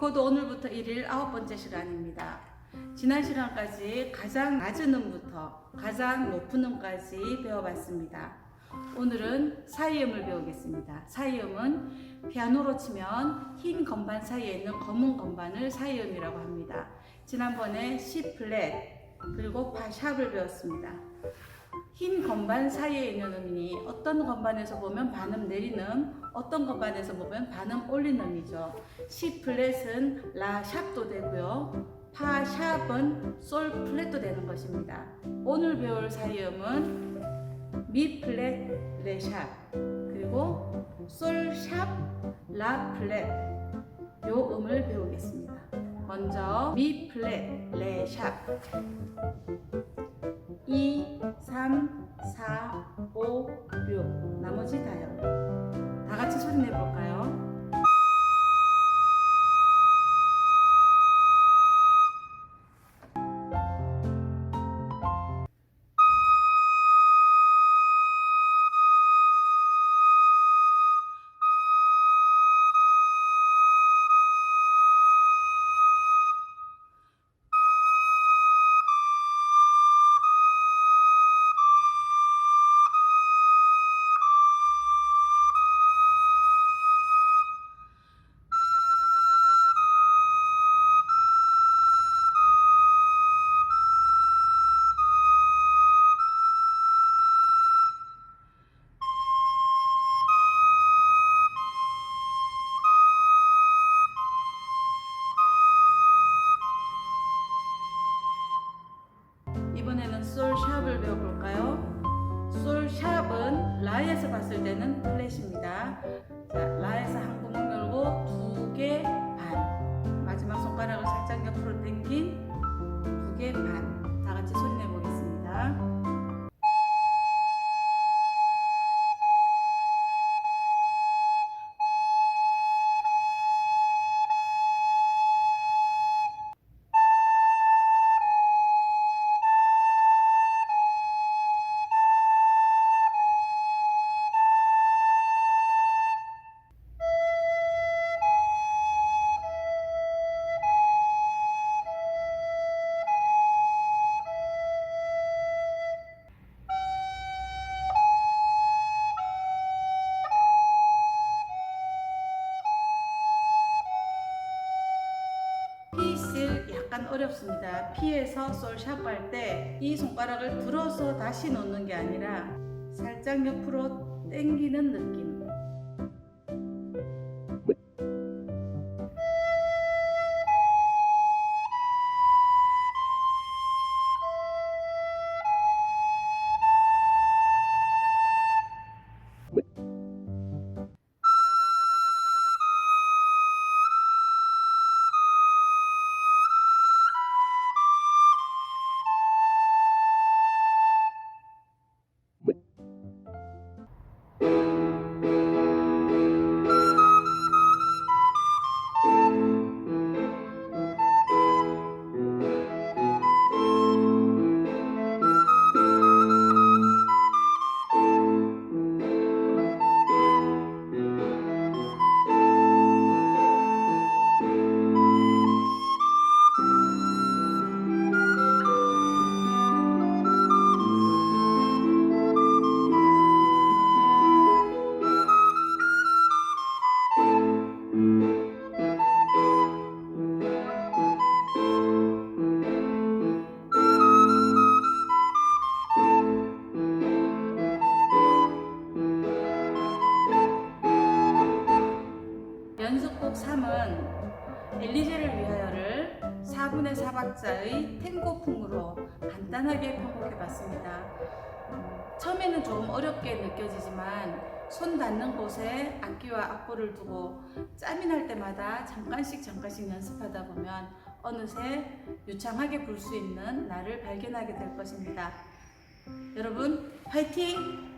리코드 오늘부터 1일 아홉 번째 시간입니다. 지난 시간까지 가장 낮은 음부터 가장 높은 음까지 배워봤습니다. 오늘은 사이음을 배우겠습니다. 사이음은 피아노로 치면 흰 건반 사이에 있는 검은 건반을 사이음이라고 합니다. 지난번에 C 플랫 그리고 파 샵을 배웠습니다. 흰 건반 사이에 있는 음이 어떤 건반에서 보면 반음 내리는 음, 어떤 건반에서 보면 반음 올리는 음이죠. C 플랫은 라 샵도 되고요. 파 샵은 솔 플랫도 되는 것입니다. 오늘 배울 사이음은 미 플랫 레 샵 그리고 솔 샵 라 플랫 요 음을 배우겠습니다. 먼저 미 플랫 레 샵 2, 3, 4, 5, 6 나머지 다요. 다 같이 소리 내볼까요? 이번에는 솔 샵을 배워볼까요? 솔 샵은 라에서 봤을 때는 플랫입니다. 자, 라에서 한 피실 약간 어렵습니다. 피에서 솔샵 할 때 이 손가락을 들어서 다시 놓는 게 아니라 살짝 옆으로 당기는 느낌. 3은 엘리제를 위하여를 4분의 4박자의 탱고풍으로 간단하게 편곡해 봤습니다. 처음에는 좀 어렵게 느껴지지만 손 닿는 곳에 악기와 악보를 두고 짬이 날 때마다 잠깐씩 잠깐씩 연습하다 보면 어느새 유창하게 불 수 있는 나를 발견하게 될 것입니다. 여러분, 화이팅!